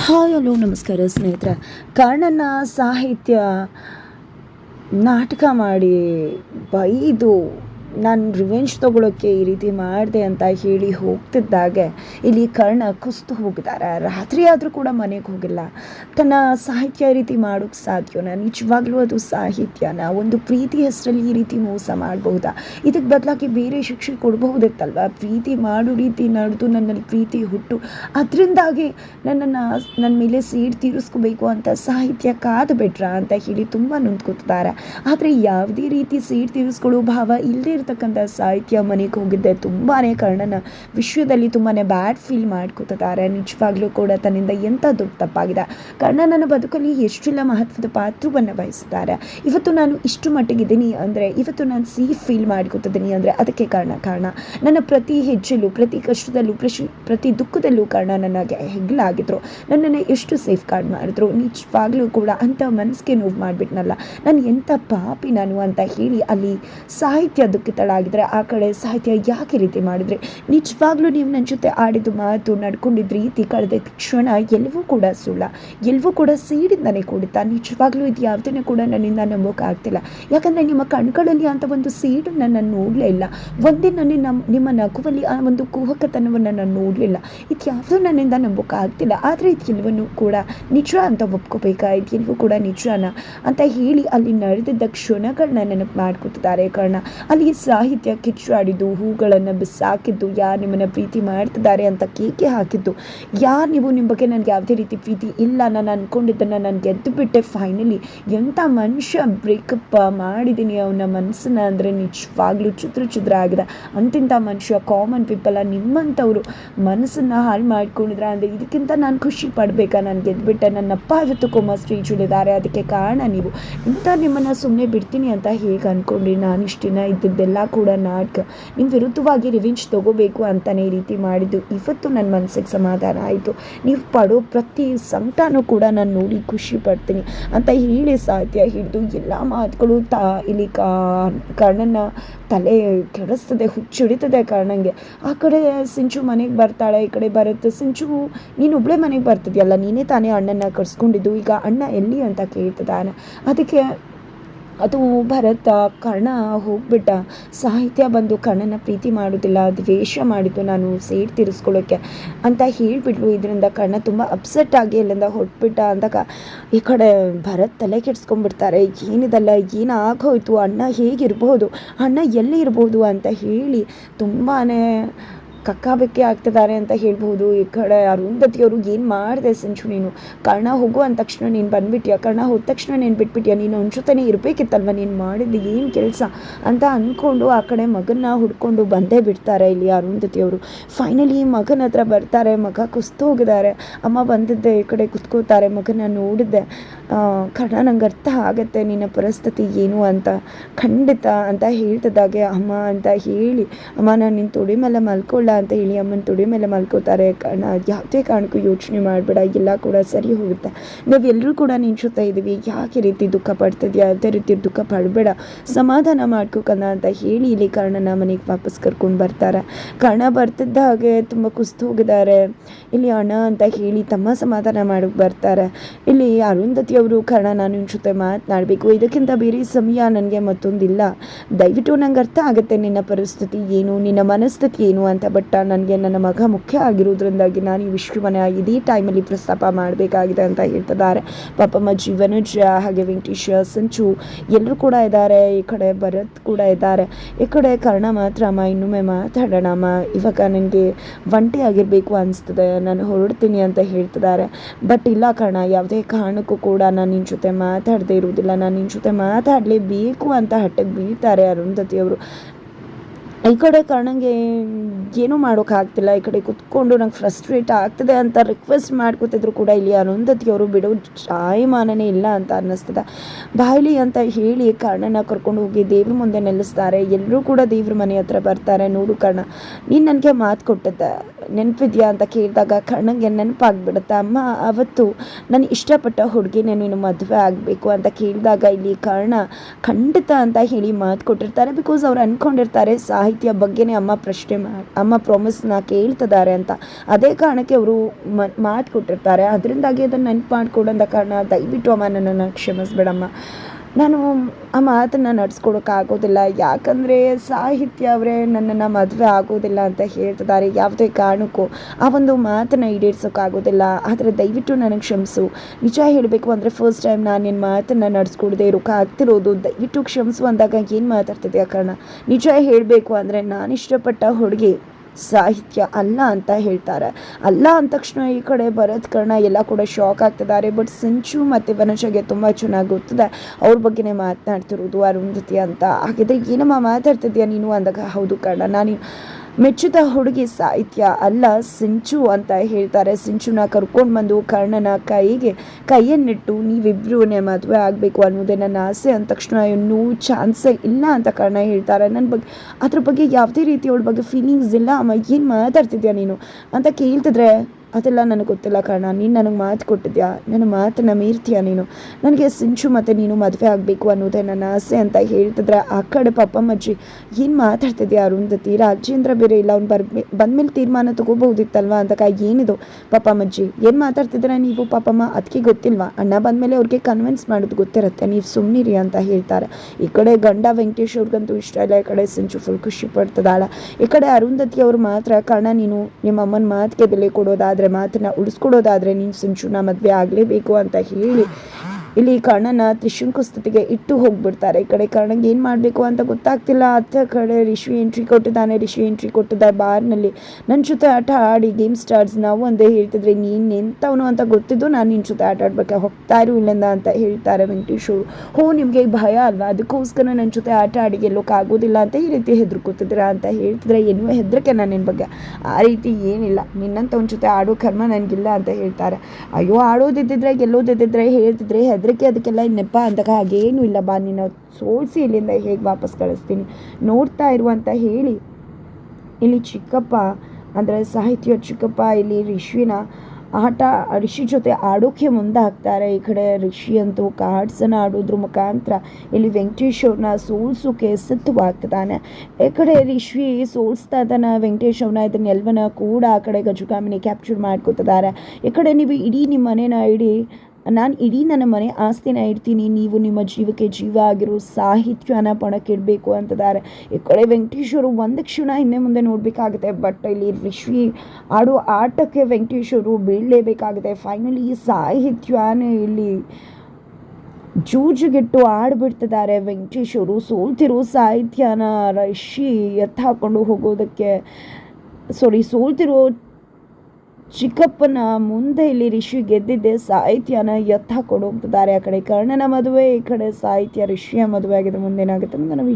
Hi hello ನಮಸ್ಕಾರ ಸ್ನೇಹಿತರೆ. ಕರ್ಣನ ಸಾಹಿತ್ಯ ನಾಟಕ ಮಾಡಿ ಬೈದು ನಾನು ರಿವೆಂಜ್ ತೊಗೊಳೋಕ್ಕೆ ಈ ರೀತಿ ಮಾಡಿದೆ ಅಂತ ಹೇಳಿ ಹೋಗ್ತಿದ್ದಾಗೆ, ಇಲ್ಲಿ ಕರ್ಣ ಕುಸ್ತು ಹೋಗಿದ್ದಾರೆ ರಾತ್ರಿ ಆದರೂ ಕೂಡ ಮನೆಗೆ ಹೋಗಿಲ್ಲ. ತನ್ನ ಸಾಹಿತ್ಯ ಈ ರೀತಿ ಮಾಡೋಕ್ಕೆ ಸಾಧ್ಯನಾ ನಿಜವಾಗ್ಲೂ ಅದು ಸಾಹಿತ್ಯನ? ಒಂದು ಪ್ರೀತಿ ಹೆಸರಲ್ಲಿ ಈ ರೀತಿ ಮೋಸ ಮಾಡಬಹುದಾ? ಇದಕ್ಕೆ ಬದಲಾಗಿ ಬೇರೆ ಶಿಕ್ಷೆ ಕೊಡಬಹುದಿತ್ತಲ್ವ? ಪ್ರೀತಿ ಮಾಡೋ, ರೀತಿ ನಡೆದು ನನ್ನಲ್ಲಿ ಪ್ರೀತಿ ಹುಟ್ಟು. ಅದರಿಂದಾಗಿ ನನ್ನನ್ನು ನನ್ನ ಮೇಲೆ ಸೀಟ್ ತೀರಿಸ್ಕೋಬೇಕು ಅಂತ ಸಾಹಿತ್ಯ ಕಾದು ಬಿಟ್ರಾ ಅಂತ ಹೇಳಿ ತುಂಬ ನೊಂದ್ಕೋತಿದ್ದಾರೆ. ಆದರೆ ಯಾವುದೇ ರೀತಿ ಸೀಟ್ ತೀರಿಸ್ಕೊಳ್ಳೋ ಭಾವ ಇಲ್ಲದೇ ಇರತಕ್ಕಂಥ ಸಾಹಿತ್ಯ ಮನೆಗೆ ಹೋಗಿದ್ದೆ ತುಂಬಾ ಕರ್ಣನ ವಿಶ್ವದಲ್ಲಿ ತುಂಬಾ ಬ್ಯಾಡ್ ಫೀಲ್ ಮಾಡ್ಕೋತಿದ್ದಾರೆ. ನಿಜವಾಗ್ಲೂ ಕೂಡ ತನ್ನಿಂದ ಎಂಥ ದೊಡ್ಡ ತಪ್ಪಾಗಿದೆ? ಕರ್ಣನನ್ನು ಬದುಕಲ್ಲಿ ಎಷ್ಟೆಲ್ಲ ಮಹತ್ವದ ಪಾತ್ರವನ್ನು ವಹಿಸ್ತಾರೆ? ಇವತ್ತು ನಾನು ಇಷ್ಟು ಮಟ್ಟಿಗಿದ್ದೀನಿ ಅಂದರೆ, ಇವತ್ತು ನಾನು ಸಿಹಿ ಫೀಲ್ ಮಾಡ್ಕೋತಿದ್ದೀನಿ ಅಂದರೆ ಅದಕ್ಕೆ ಕಾರಣ ಕಾರಣ ನನ್ನ ಪ್ರತಿ ಹೆಜ್ಜೆಲ್ಲೂ ಪ್ರತಿ ಕಷ್ಟದಲ್ಲೂ ಪ್ರತಿ ದುಃಖದಲ್ಲೂ ಕಾರಣ ನನಗೆ ಹೆಗ್ಲಾಗಿದ್ರು. ನನ್ನನ್ನು ಎಷ್ಟು ಸೇಫ್ ಗಾರ್ಡ್ ಮಾಡಿದ್ರು? ನಿಜವಾಗ್ಲೂ ಕೂಡ ಅಂಥ ಮನಸ್ಸಿಗೆ ನೋವು ಮಾಡಿಬಿಟ್ನಲ್ಲ. ನಾನು ಎಂಥ ಪಾಪಿ ನಾನು ಅಂತ ಹೇಳಿ ಅಲ್ಲಿ ಸಾಹಿತ್ಯ ದುಃಖಿತಳಾಗಿದ್ರೆ ಆ ಕಡೆ ಸಾಹಿತ್ಯ ಯಾಕೆ ರೀತಿ ಮಾಡಿದ್ರೆ? ನಿಜವಾಗ್ಲೂ ನೀವು ನನ್ನ ಜೊತೆ ಆಡಿದ ಮಾತು ನಡ್ಕೊಂಡಿದ್ದ ರೀತಿ ಕಳೆದ ಕ್ಷಣ ಎಲ್ಲವೂ ಕೂಡ ಸುಳ್ಳ. ಎಲ್ಲವೂ ಕೂಡ ಸೀಡಿಂದನೇ ಕೂಡುತ್ತಾ. ನಿಜವಾಗ್ಲೂ ಇದು ಯಾವುದನ್ನು ಕೂಡ ನನ್ನಿಂದ ನಂಬೋಕ್ಕಾಗ್ತಿಲ್ಲ ಯಾಕಂದರೆ ನಿಮ್ಮ ಕಣ್ಗಳಲ್ಲಿ ಅಂತ ಒಂದು ಸೀಡು ನನ್ನ ನೋಡಲೇ ಇಲ್ಲ. ಒಂದೇ ನನ್ನ ನಮ್ಮ ನಗುವಲ್ಲಿ ಆ ಒಂದು ಕುಹಕತನವನ್ನು ನಾನು ನೋಡಲಿಲ್ಲ ಇದು ಯಾವುದೂ ನನ್ನಿಂದ ನಂಬೋಕ್ಕಾಗ್ತಿಲ್ಲ ಆದರೆ ಇದು ಎಲ್ಲವನ್ನು ಕೂಡ ನಿಜ ಅಂತ ಒಪ್ಕೋಬೇಕಾಯ್ತು ಎಲ್ಲವೂ ಕೂಡ ನಿಜನ? ಅಂತ ಹೇಳಿ ಅಲ್ಲಿ ನಡೆದಿದ್ದ ಕ್ಷಣಗಳನ್ನ ನೆನಪು ಮಾಡ್ಕೊತಿದ್ದಾರೆ ಕಾರಣ. ಅಲ್ಲಿ ಸಾಹಿತ್ಯ ಕಿಚ್ಚಾಡಿದ್ದು ಹೂಗಳನ್ನು ಬಿಸಾಕಿದ್ದು, ಯಾರು ನಿಮ್ಮನ್ನು ಪ್ರೀತಿ ಮಾಡ್ತಿದ್ದಾರೆ ಅಂತ ಕೇಕೆ ಹಾಕಿದ್ದು. ಯಾರು ನೀವು? ನಿಮ್ಮ ಬಗ್ಗೆ ನನಗೆ ಯಾವುದೇ ರೀತಿ ಪ್ರೀತಿ ಇಲ್ಲ. ನಾನು ಅಂದ್ಕೊಂಡಿದ್ದನ್ನು ನಾನು ಗೆದ್ದು ಬಿಟ್ಟೆ ಫೈನಲಿ ಎಂಥ ಮನುಷ್ಯ ಬ್ರೇಕಪ್ ಮಾಡಿದ್ದೀನಿ ಅವನ ಮನಸ್ಸನ್ನ ಅಂದರೆ ನಿಜವಾಗ್ಲೂ ಚಿತ್ರ ಚಿತ್ರ ಆಗಿದೆ. ಅಂತಿಂಥ ಮನುಷ್ಯ ಕಾಮನ್ ಪೀಪಲ್ ನಿಮ್ಮಂಥವ್ರು ಮನಸ್ಸನ್ನು ಹಾಳು ಮಾಡ್ಕೊಂಡಿದ್ರೆ ಅಂದರೆ ಇದಕ್ಕಿಂತ ನಾನು ಖುಷಿ ಪಡಬೇಕಾ? ನಾನು ಗೆದ್ದುಬಿಟ್ಟೆ ನನ್ನಪ್ಪ ಇವತ್ತು ಕೋಮ ಸ್ಟೇಜಲ್ಲಿದ್ದಾರೆ ಅದಕ್ಕೆ ಕಾರಣ ನೀವು. ಇಂಥ ನಿಮ್ಮನ್ನು ಸುಮ್ಮನೆ ಬಿಡ್ತೀನಿ ಅಂತ ಹೇಗೆ ಅಂದ್ಕೊಂಡ್ರಿ ನಾನು ಇಷ್ಟು ದಿನ ಇದ್ದಿದ್ದೆಲ್ಲ ಕೂಡ ನಾಟಕ. ನಿಮ್ಮ ವಿರುದ್ಧವಾಗಿ ರಿವೆಂಜ್ ತೊಗೋಬೇಕು ಅಂತಲೇ ಈ ರೀತಿ ಮಾಡಿದ್ದು. ಇವತ್ತು ನನ್ನ ಮನಸ್ಸಿಗೆ ಸಮಾಧಾನ ಆಯಿತು. ನೀವು ಪಡೋ ಪ್ರತಿ ಸಂಕಟನೂ ಕೂಡ ನಾನು ನೋಡಿ ಖುಷಿ ಪಡ್ತೀನಿ. ಅಂತ ಹೇಳಿ ಸಾಧ್ಯ ಹಿಡಿದು ಎಲ್ಲ ಮಾತುಗಳು ತಾ ಇಲ್ಲಿ ಕಾ ಕರ್ಣನ ತಲೆ ಕೆಡಿಸ್ತದೆ, ಹುಚ್ಚಿಡಿತದೆ ಕರ್ಣಂಗೆ. ಆ ಕಡೆ ಸಿಂಚು ಮನೆಗೆ ಬರ್ತಾಳೆ, ಈ ಕಡೆ ಬರುತ್ತೆ. ಸಿಂಚು, ನೀನು ಒಬ್ಬಳೇ ಮನೆಗೆ ಬರ್ತಿದ್ಯಲ್ಲ, ನೀನೇ ತಾನೇ ಅಣ್ಣನ ಕರ್ಸ್ಕೊಂಡಿದ್ದು. ಈಗ ಅಣ್ಣ ಎಲ್ಲಿ ಅಂತ ಕೇಳ್ತದ ಅದಕ್ಕೆ ಅದು ಭರತ, ಕರ್ಣ ಹೋಗ್ಬಿಟ್ಟ. ಸಾಹಿತ್ಯ ಬಂದು ಕರ್ಣನ ಪ್ರೀತಿ ಮಾಡೋದಿಲ್ಲ, ದ್ವೇಷ ಮಾಡಿದ್ದು ನಾನು ಸೇಡ್ ತೀರಿಸ್ಕೊಳ್ಳೋಕ್ಕೆ ಅಂತ ಹೇಳಿಬಿಟ್ಲು. ಇದರಿಂದ ಕರ್ಣ ತುಂಬ ಅಪ್ಸೆಟ್ ಆಗಿ ಅಲ್ಲಿಂದ ಹೊಟ್ಬಿಟ್ಟ ಅಂದಾಗ, ಈ ಕಡೆ ಭರತ್ ತಲೆ ಕೆಡ್ಸ್ಕೊಂಡ್ಬಿಡ್ತಾರೆ. ಏನಿದಲ್ಲ ಏನು ಆಗೋಯ್ತು ಅಣ್ಣ ಹೇಗಿರ್ಬೋದು? ಅಣ್ಣ ಎಲ್ಲಿ ಇರ್ಬೋದು ಅಂತ ಹೇಳಿ ತುಂಬಾ ಕಕ್ಕಾಬೆಕ್ಕೆ ಆಗ್ತಿದ್ದಾರೆ ಅಂತ ಹೇಳ್ಬೋದು ಈ ಕಡೆ ಅರುಂಧತಿಯವರು ಏನು ಮಾಡಿದೆ ಸಂಚು ನೀನು? ಕರ್ಣ ಹೋಗು ಅಂದ ತಕ್ಷಣ ನೀನು ಬಂದ್ಬಿಟ್ಟಿಯಾ ಕರ್ಣ ಹೋದ ತಕ್ಷಣ ನೀನು ಬಿಟ್ಬಿಟ್ಟಿಯಾ ನೀನು ಅವ್ನ ಜೊತೆನೇ ಇರಬೇಕಿತ್ತಲ್ವ? ನೀನು ಮಾಡಿದ್ದು ಏನು ಕೆಲಸ? ಅಂತ ಅಂದ್ಕೊಂಡು ಆ ಕಡೆ ಮಗನ್ನ ಹುಡ್ಕೊಂಡು ಬಂದೇ ಬಿಡ್ತಾರೆ ಇಲ್ಲಿ ಅರುಂಧತಿಯವರು. ಫೈನಲಿ ಮಗನ ಹತ್ರ ಬರ್ತಾರೆ. ಮಗ ಕುಸ್ತು ಹೋಗಿದ್ದಾರೆ. ಅಮ್ಮ ಬಂದಿದ್ದೆ, ಈ ಕಡೆ ಕುತ್ಕೋತಾರೆ. ಮಗನ ನೋಡಿದ್ದೆ. ಕರ್ಣ ನಂಗೆ ಅರ್ಥ ಆಗತ್ತೆ. ನಿನ್ನ ಪರಿಸ್ಥಿತಿ ಏನು ಅಂತ. ಖಂಡಿತ ಅಂತ ಹೇಳ್ತಿದ್ದಾಗೆ ಅಮ್ಮ ಅಂತ ಹೇಳಿ. ಅಮ್ಮ, ನಾನು ನಿನ್ನ ತೊಡೆ ಮೇಲೆ ಮಲ್ಕೊಳ್ಳ ಅಂತ ಹೇಳಿ ಅಮ್ಮನ ತುಡಿ ಮೇಲೆ ಮಲ್ಕೋತಾರೆ. ಕರ್ಣ ಯಾವುದೇ ಕಾರಣಕ್ಕೂ ಯೋಚನೆ ಮಾಡಬೇಡ, ಎಲ್ಲ ಕೂಡ ಸರಿ ಹೋಗುತ್ತೆ. ನಾವೆಲ್ಲರೂ ಕೂಡ ನಿಂಚುತ್ತಾ ಇದ್ದೀವಿ, ಯಾಕೆ ರೀತಿ ದುಃಖ ಪಡ್ತಿದ್ಯಾ ಯಾವುದೇ ರೀತಿ ದುಃಖ ಪಡಬೇಡ, ಸಮಾಧಾನ ಮಾಡ್ಕೋಕಣ ಅಂತ ಹೇಳಿ ಇಲ್ಲಿ ಕರ್ಣನ ಮನೆಗೆ ವಾಪಸ್ ಕರ್ಕೊಂಡು ಬರ್ತಾರೆ. ಕರ್ಣ ಬರ್ತಿದ್ದ ಹಾಗೆ ತುಂಬ ಕುಸ್ತು ಹೋಗಿದ್ದಾರೆ. ಇಲ್ಲಿ ಅಣ್ಣ ಅಂತ ಹೇಳಿ ತಮ್ಮ ಸಮಾಧಾನ ಮಾಡೋಕ್ಕೆ ಬರ್ತಾರೆ. ಇಲ್ಲಿ ಅರುಂಧತಿಯವರು ಕರ್ಣ ನಾನು ನಿನ್ನ ಜೊತೆ ಮಾತನಾಡಬೇಕು. ಇದಕ್ಕಿಂತ ಬೇರೆ ಸಮಯ ನನಗೆ ಮತ್ತೊಂದಿಲ್ಲ. ದಯವಿಟ್ಟು ನಂಗೆ ಅರ್ಥ ಆಗುತ್ತೆ ನಿನ್ನ ಪರಿಸ್ಥಿತಿ ಏನು, ನಿನ್ನ ಮನಸ್ಥಿತಿ ಏನು ಅಂತ ಬಟ್ ನನಗೆ ನನ್ನ ಮಗ ಮುಖ್ಯ ಆಗಿರೋದ್ರಿಂದಾಗಿ ನಾನು ಈ ವಿಶ್ವವನ್ನ ಇದೇ ಟೈಮಲ್ಲಿ ಪ್ರಸ್ತಾಪ ಮಾಡಬೇಕಾಗಿದೆ ಅಂತ ಹೇಳ್ತಿದ್ದಾರೆ. ಪಾಪಮ್ಮ ಜೀವನಜ ಹಾಗೆ ವೆಂಕಟೇಶ ಸಂಚು ಎಲ್ಲರೂ ಕೂಡ ಇದ್ದಾರೆ. ಈ ಕಡೆ ಭರತ್ ಕೂಡ ಇದ್ದಾರೆ. ಈ ಕಡೆ ಕರ್ಣ ಮಾತ್ರ ಅಮ್ಮ ಇನ್ನೊಮ್ಮೆ ಮಾತಾಡೋಣಮ್ಮ ಇವಾಗ ನನಗೆ ಒಂಟಿ ಆಗಿರಬೇಕು ಅನಿಸ್ತದೆ. ನಾನು ಹೊರಡ್ತೀನಿ ಅಂತ ಹೇಳ್ತಿದ್ದಾರೆ. ಬಟ್ ಇಲ್ಲ ಕರ್ಣ, ಯಾವುದೇ ಕಾರಣಕ್ಕೂ ಕೂಡ ನಾನು ನಿನ್ನ ಜೊತೆ ಮಾತಾಡದೇ ಇರುವುದಿಲ್ಲ. ನಾನು ನಿನ್ನ ಜೊತೆ ಮಾತಾಡಲೇಬೇಕು ಅಂತ ಹಟ್ಟಕ್ಕೆ ಬೀಳ್ತಾರೆ ಅರುಂಧತಿಯವರು. ಈ ಕಡೆ ಕಣಂಗೆ ಏನೂ ಮಾಡೋಕ್ಕಾಗ್ತಿಲ್ಲ, ಈ ಕಡೆ ಕುತ್ಕೊಂಡು ನಂಗೆ ಫ್ರಸ್ಟ್ರೇಟ್ ಆಗ್ತದೆ ಅಂತ ರಿಕ್ವೆಸ್ಟ್ ಮಾಡ್ಕೋತಿದ್ರು ಕೂಡ ಇಲ್ಲಿ ಅರುಂಧತಿಯವರು ಬಿಡೋ ಜಾಯಮಾನನೇ ಇಲ್ಲ ಅಂತ ಅನ್ನಿಸ್ತದೆ. ಬಾಯ್ಲಿ ಅಂತ ಹೇಳಿ ಕರ್ಣನ ಕರ್ಕೊಂಡು ಹೋಗಿ ದೇವ್ರ ಮುಂದೆ ನೆಲೆಸ್ತಾರೆ ಎಲ್ಲರೂ ಕೂಡ ದೇವ್ರ ಮನೆ ಹತ್ರ ಬರ್ತಾರೆ. ನೋಡು ಕರ್ಣ, ನೀನು ನನಗೆ ಮಾತು ಕೊಟ್ಟಿದ್ದ, ನೆನಪಿದ್ಯಾ ಅಂತ ಕೇಳಿದಾಗ ಕರ್ಣಗೆ ನೆನಪಾಗ್ಬಿಡುತ್ತೆ. ಅಮ್ಮ, ಅವತ್ತು ನಾನು ಇಷ್ಟಪಟ್ಟ ಹುಡುಗಿನೇ ನೀನು ಮದುವೆ ಆಗಬೇಕು ಅಂತ ಕೇಳಿದಾಗ ಇಲ್ಲಿ ಕರ್ಣ ಖಂಡಿತ ಅಂತ ಹೇಳಿ ಮಾತು ಕೊಟ್ಟಿರ್ತಾರೆ ಬಿಕಾಸ್ ಅವ್ರು ಅಂದ್ಕೊಂಡಿರ್ತಾರೆ ಸಾಹಿತ್ಯ ಬಗ್ಗೆನೇ ಅಮ್ಮ ಪ್ರಶ್ನೆ ಮಾಡಿ ಅಮ್ಮ ಪ್ರಾಮಿಸ್ನ ಕೇಳ್ತಿದ್ದಾರೆ ಅಂತ. ಅದೇ ಕಾರಣಕ್ಕೆ ಅವರು ಮಾತು ಕೊಟ್ಟಿರ್ತಾರೆ ಅದರಿಂದಾಗಿ ಅದನ್ನು ನೆನಪು ಮಾಡ್ಕೊಡೋಂಥ ಕಾರಣ ದಯವಿಟ್ಟು ಅಮ್ಮ ನನ್ನನ್ನು ಕ್ಷಮಿಸ್ಬೇಡಮ್ಮ. ನಾನು ಆ ಮಾತನ್ನು ನಡ್ಸ್ಕೊಡೋಕ್ಕಾಗೋದಿಲ್ಲ ಯಾಕಂದರೆ ಸಾಹಿತ್ಯ ಅವರೇ ನನ್ನನ್ನು ಮದುವೆ ಆಗೋದಿಲ್ಲ ಅಂತ ಹೇಳ್ತಿದ್ದಾರೆ. ಯಾವುದೇ ಕಾರಣಕ್ಕೂ ಆ ಒಂದು ಮಾತನ್ನು ಈಡೇರಿಸೋಕ್ಕಾಗೋದಿಲ್ಲ ಆದರೆ ದಯವಿಟ್ಟು ನನಗೆ ಕ್ಷಮಿಸು. ನಿಜ ಹೇಳಬೇಕು ಅಂದರೆ ಫಸ್ಟ್ ಟೈಮ್ ನಾನು ನಿನ್ನ ಮಾತನ್ನು ನಡ್ಸ್ಕೊಡದೆ ಆಗ್ತಿರೋದು ದಯವಿಟ್ಟು ಕ್ಷಮಿಸು ಅಂದಾಗ ಏನು ಮಾತಾಡ್ತಿದ್ಯಾ ಕಾರಣ? ನಿಜ ಹೇಳಬೇಕು ಅಂದರೆ ನಾನು ಇಷ್ಟಪಟ್ಟ ಹುಡುಗಿ. ಸಾಹಿತ್ಯ ಅಲ್ಲ ಅಂತ ಹೇಳ್ತಾರೆ. ಅಲ್ಲ ಅಂದ ತಕ್ಷಣ ಈ ಕಡೆ ಭರತ್ ಕರ್ಣ ಎಲ್ಲ ಕೂಡ ಶಾಕ್ ಆಗ್ತಿದ್ದಾರೆ. ಬಟ್ ಸಂಚು ಮತ್ತು ವನಜಗೆ ತುಂಬ ಚೆನ್ನಾಗಿ ಗೊತ್ತಿದೆ. ಅವ್ರ ಬಗ್ಗೆನೇ ಮಾತನಾಡ್ತಿರೋದು ಅರುಂಧತಿ ಅಂತ. ಹಾಗಿದ್ರೆ ಏನಮ್ಮ ಮಾತಾಡ್ತಿದ್ಯಾ ನೀನು ಅಂದಾಗ, ಹೌದು ಕರ್ಣ, ನಾನು ಮೆಚ್ಚಿದ ಹುಡುಗಿ ಸಾಹಿತ್ಯ ಅಲ್ಲ, ಸಿಂಚು ಅಂತ ಹೇಳ್ತಾರೆ. ಸಿಂಚುನ ಕರ್ಕೊಂಡು ಬಂದು ಕರ್ಣನ ಕೈಗೆ ಕೈಯನ್ನಿಟ್ಟು, ನೀವಿಬ್ರು ಮದುವೆ ಆಗಬೇಕು ಅನ್ನೋದೇ ನನ್ನ ಆಸೆ ಅಂದ ತಕ್ಷಣ, ಇನ್ನೂ ಚಾನ್ಸೇ ಇಲ್ಲ ಅಂತ ಕರ್ಣ ಹೇಳ್ತಾರೆ. ನನ್ನ ಬಗ್ಗೆ, ಅದ್ರ ಬಗ್ಗೆ ಯಾವುದೇ ರೀತಿ ಅವಳ ಬಗ್ಗೆ ಫೀಲಿಂಗ್ಸ್ ಇಲ್ಲ. ಅಮ್ಮ, ಏನು ಮಾತಾಡ್ತಿದ್ಯಾ ನೀನು? ಅಂತ ಕೇಳ್ತಿದ್ರೆ ಅದೆಲ್ಲ ನನಗೆ ಗೊತ್ತಿಲ್ಲ ಕಾರಣ ನೀನು ನನಗೆ ಮಾತು ಕೊಟ್ಟಿದ್ಯಾ? ನನ್ನ ಮಾತನ್ನು ಮೀರ್ತೀಯ ನೀನು? ನನಗೆ ಸಿಂಚು ಮತ್ತು ನೀನು ಮದುವೆ ಆಗಬೇಕು ಅನ್ನೋದೇ ನನ್ನ ಆಸೆ ಅಂತ ಹೇಳ್ತಿದ್ರೆ ಆ ಕಡೆ ಪಪ್ಪಮ್ಮಜ್ಜಿ ಏನು ಮಾತಾಡ್ತಿದ್ಯಾ ಅರುಂಧತಿ? ರಾಜೇಂದ್ರ ಬೇರೆ ಇಲ್ಲ, ಅವ್ನು ಬರ್ ಬಂದಮೇಲೆ ತೀರ್ಮಾನ ತೊಗೋಬಹುದಿತ್ತಲ್ವಾ ಅಂತ ಏನಿದು ಪಪ್ಪಮ್ಮಜ್ಜಿ? ಏನು ಮಾತಾಡ್ತಿದ್ರೆ ನೀವು ಪಾಪಮ್ಮ ಅದಕ್ಕೆ ಗೊತ್ತಿಲ್ವಾ? ಅಣ್ಣ ಬಂದಮೇಲೆ ಅವ್ರಿಗೆ ಕನ್ವಿನ್ಸ್ ಮಾಡೋದು ಗೊತ್ತಿರುತ್ತೆ. ನೀವು ಸುಮ್ಮನಿರಿ ಅಂತ ಹೇಳ್ತಾರೆ. ಈ ಕಡೆ ಗಂಡ ವೆಂಕಟೇಶ್ ಅವ್ರಿಗಂತೂ ಇಷ್ಟ ಇಲ್ಲ, ಈ ಕಡೆ ಸಿಂಚು ಫುಲ್ ಖುಷಿ ಪಡ್ತದಾಳ ಈ ಕಡೆ ಅರುಂಧತಿ ಅವ್ರು ಮಾತ್ರ ಕಾರಣ ನೀನು ನಿಮ್ಮ ಅಮ್ಮನ ಮಾತಿಗೆ ಬೆಲೆ ಕೊಡೋದಾದ್ರೆ ಮಾತನ್ನ ಉಳಿಸ್ಕೊಡೋದಾದ್ರೆ ನೀನು ಸಿಂಚುನ ಮದುವೆ ಆಗಲೇಬೇಕು ಅಂತ ಹೇಳಿ ಇಲ್ಲಿ ಕರ್ಣನ ತ್ರಿಶಂಕು ಸ್ಥಿತಿಗೆ ಇಟ್ಟು ಹೋಗ್ಬಿಡ್ತಾರೆ. ಈ ಕಡೆ ಕರ್ಣಗೆ ಏನು ಮಾಡಬೇಕು ಅಂತ ಗೊತ್ತಾಗ್ತಿಲ್ಲ. ಅತ್ತ ಕಡೆ ರಿಷಿ ಎಂಟ್ರಿ ಕೊಟ್ಟಿದ್ದಾನೆ. ರಿಷಿ ಎಂಟ್ರಿ ಕೊಟ್ಟಿದ್ದ ಬಾರ್ನಲ್ಲಿ ನನ್ನ ಜೊತೆ ಆಟ ಆಡಿ ಗೇಮ್ ಸ್ಟಾರ್ಸ್ ನಾವು ಅಂದೇ ಹೇಳ್ತಿದ್ರೆ, ನೀನು ನಿಂತವನು ಅಂತ ಗೊತ್ತಿದ್ದು ನಾನು ನಿನ್ನ ಜೊತೆ ಆಟ ಆಡ್ಬೇಕು? ಹೋಗ್ತಾ ಇರು ಇಲ್ಲಿಂದ ಅಂತ ಹೇಳ್ತಾರೆ ವೆಂಕಟೇಶ್ ಅವರು. ಹೋ, ನಿಮಗೆ ಭಯ ಅಲ್ವಾ? ಅದಕ್ಕೋಸ್ಕರ ನನ್ನ ಜೊತೆ ಆಟ ಆಡಿ ಗೆಲ್ಲೋಕ್ಕಾಗೋದಿಲ್ಲ ಅಂತ ಈ ರೀತಿ ಹೆದರ್ಕೋತಿದ್ದೀರಾ ಅಂತ ಹೇಳ್ತಿದ್ರೆ ಏನೂ ಹೆದರಿಕೆ ನಾನು ನಿನ್ನ ಬಗ್ಗೆ ಆ ರೀತಿ ಏನಿಲ್ಲ. ನಿನ್ನಂಥವನ ಜೊತೆ ಆಡೋ ಕರ್ಮ ನನಗಿಲ್ಲ ಅಂತ ಹೇಳ್ತಾರೆ. ಅಯ್ಯೋ, ಆಡೋದಿದ್ದಿದ್ರೆ ಗೆಲ್ಲೋದಿದ್ದಿದ್ರೆ ಹೇಳ್ತಿದ್ರೆ ಹೆದರಿಕೆ ಅದಕ್ಕೆಲ್ಲ ನೆಪ ಅಂದಾಗ ಹಾಗೇನೂ ಇಲ್ಲ ಬಾ ನಿನ್ನ ಸೋಡಿಸಿ ಇಲ್ಲಿಂದ ಹೇಗೆ ವಾಪಸ್ ಕಳಿಸ್ತೀನಿ. ನೋಡ್ತಾ ಇರುವಂತ ಹೇಳಿ. ಇಲ್ಲಿ ಚಿಕ್ಕಪ್ಪ ಅಂದರೆ ಸಾಹಿತ್ಯ ಚಿಕ್ಕಪ್ಪ, ಇಲ್ಲಿ ರಿಷಿನ ಆಟ, ರಿಷಿ ಜೊತೆ ಆಡೋಕ್ಕೆ ಮುಂದಾಗ್ತಾರೆ. ಈ ಕಡೆ ರಿಷಿ ಅಂತೂ ಕಾರ್ಡ್ಸನ್ನು ಆಡೋದ್ರ ಮುಖಾಂತರ ಇಲ್ಲಿ ವೆಂಕಟೇಶ್ ಅವ್ರನ್ನ ಸೋಲ್ಸೋಕೆ ಸಿದ್ಧವಾಗ್ತದಾನೆ ಈ ಕಡೆ ರಿಷಿ ಸೋಲ್ಸ್ತಾ ಇದ್ದಾನೆ, ವೆಂಕಟೇಶ್ ಇದನ್ನ ಎಲ್ವನ ಕೂಡ ಆ ಕಡೆ ಗಜುಗಾಮಿನಿ ಕ್ಯಾಪ್ಚರ್ ಮಾಡ್ಕೋತಿದ್ದಾರೆ. ಈ ಕಡೆ ನೀವು ಇಡೀ ನಿಮ್ಮ ಮನೇನ ಇಡೀ ನಾನು ಇಡೀ ನನ್ನ ಮನೆ ಆಸ್ತಿನ ಇಡ್ತೀನಿ, ನೀವು ನಿಮ್ಮ ಜೀವಕ್ಕೆ ಜೀವ ಆಗಿರೋ ಸಾಹಿತ್ಯನ ಪಣಕ್ಕಿಡಬೇಕು ಅಂತಿದ್ದಾರೆ ಈ ಕಡೆ ವೆಂಕಟೇಶ್ವರು ಒಂದು ಕ್ಷಣ ಹಿಂದೆ ಮುಂದೆ ನೋಡಬೇಕಾಗುತ್ತೆ ಬಟ್ ಇಲ್ಲಿ ರಿಷಿ ಆಡೋ ಆಟಕ್ಕೆ ವೆಂಕಟೇಶ್ವರು ಬೀಳಲೇಬೇಕಾಗುತ್ತೆ. ಫೈನಲಿ ಸಾಹಿತ್ಯನೇ ಇಲ್ಲಿ ಜೂಜುಗಿಟ್ಟು ಆಡ್ಬಿಡ್ತಿದ್ದಾರೆ ವೆಂಕಟೇಶ್ವರು. ಸೋಲ್ತಿರೋ ಸಾಹಿತ್ಯನ ರಿಷಿ ಎತ್ತ ಹಾಕ್ಕೊಂಡು ಹೋಗೋದಕ್ಕೆ ಸಾರಿ ಸೋಲ್ತಿರೋ ಚಿಕ್ಕಪ್ಪನ ಮುಂದೆ ಇಲ್ಲಿ ಋಷಿ ಗೆದ್ದಿದ್ದೆ, ಸಾಹಿತ್ಯನ ಎತ್ತ ಕೊಡೋಗ್ತಿದ್ದಾರೆ ಆ ಕಡೆ. ಕರ್ಣನ ಮದುವೆ, ಈ ಕಡೆ ಸಾಹಿತ್ಯ ಋಷಿಯ ಮದುವೆ ಆಗಿದೆ ಮುಂದೇನಾಗುತ್ತೆ ಅಂತ ನಾವು